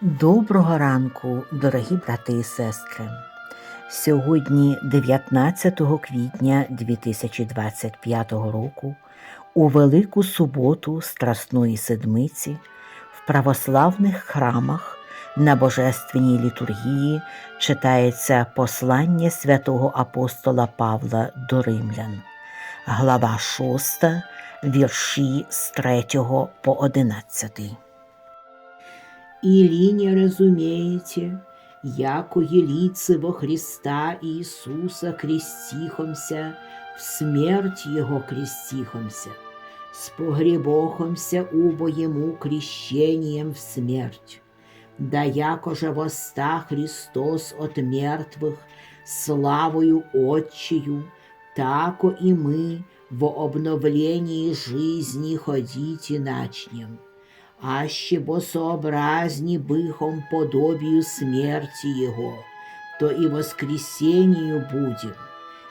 Доброго ранку, дорогі брати і сестри. Сьогодні, 19 квітня 2025 року, у Велику суботу Страсної Седмиці в православних храмах на Божественній літургії читається послання святого апостола Павла до Римлян, глава 6, вірші з 3 по 11 Или не разумеете, яко елицы во Христа Иисуса крестихомся, в смерть Его крестихомся, с погребохомся убо Ему крещением в смерть. Да яко же воста Христос от мертвых славою Отчею, тако и мы во обновлении жизни ходите начнем Аще бо сообразні бихом подобію смерти Его, то и воскресению будем.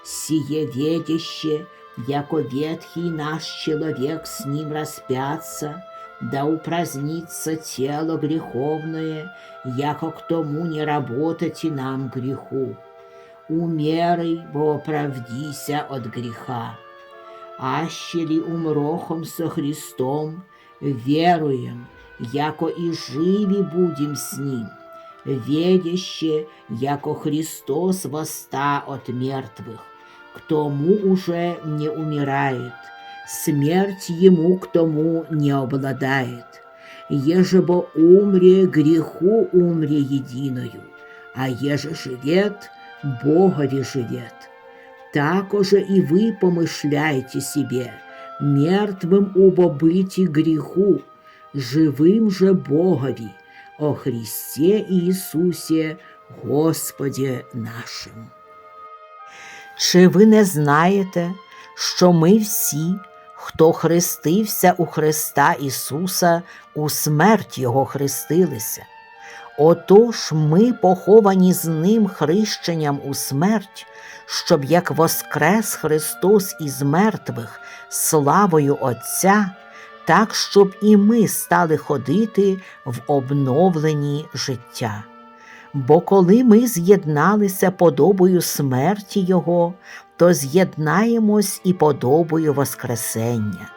Сие ведяще, яко ветхий наш человек с ним распятся, да упразднится тело греховное, яко к тому не работать и нам греху. Умерой, бо оправдися от греха. Аще ли умрохом со Христом, веруем, яко и живи будем с Ним, ведяще, яко Христос воста от мертвых, к тому уже не умирает, смерть Ему к тому не обладает. Еже бо умре, греху умре единою, а еже живет, Богови живет. Такоже и вы помышляйте себе – мертвым убо быти греху, живым же Богові, о Христе Ісусе, Господі нашим. Чи ви не знаєте, що ми всі, хто хрестився у Христа Ісуса, у смерть Його хрестилися? Отож ми поховані з Ним хрещенням у смерть, щоб як воскрес Христос із мертвих славою Отця, так щоб і ми стали ходити в обновленні життя. Бо коли ми з'єдналися подобою смерті Його, то з'єднаємось і подобою Воскресення,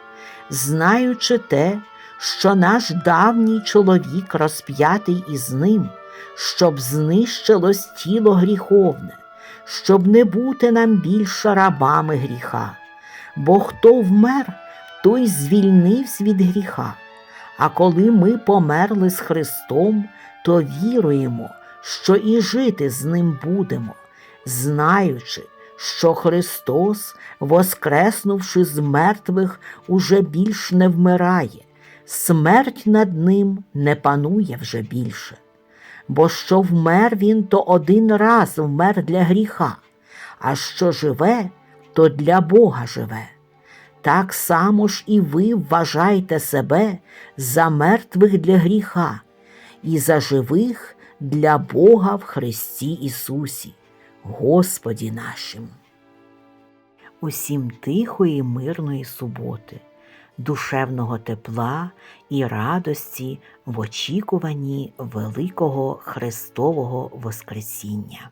знаючи те, що наш давній чоловік розп'ятий із ним, щоб знищилось тіло гріховне, щоб не бути нам більше рабами гріха. Бо хто вмер, той звільнився від гріха. А коли ми померли з Христом, то віруємо, що і жити з ним будемо, знаючи, що Христос, воскреснувши з мертвих, уже більш не вмирає, смерть над ним не панує вже більше. Бо що вмер він, то один раз вмер для гріха, а що живе, то для Бога живе. Так само ж і ви вважайте себе за мертвих для гріха і за живих для Бога в Христі Ісусі, Господі нашим. Усім тихої, мирної суботи, душевного тепла і радості в очікуванні Великого Христового Воскресіння.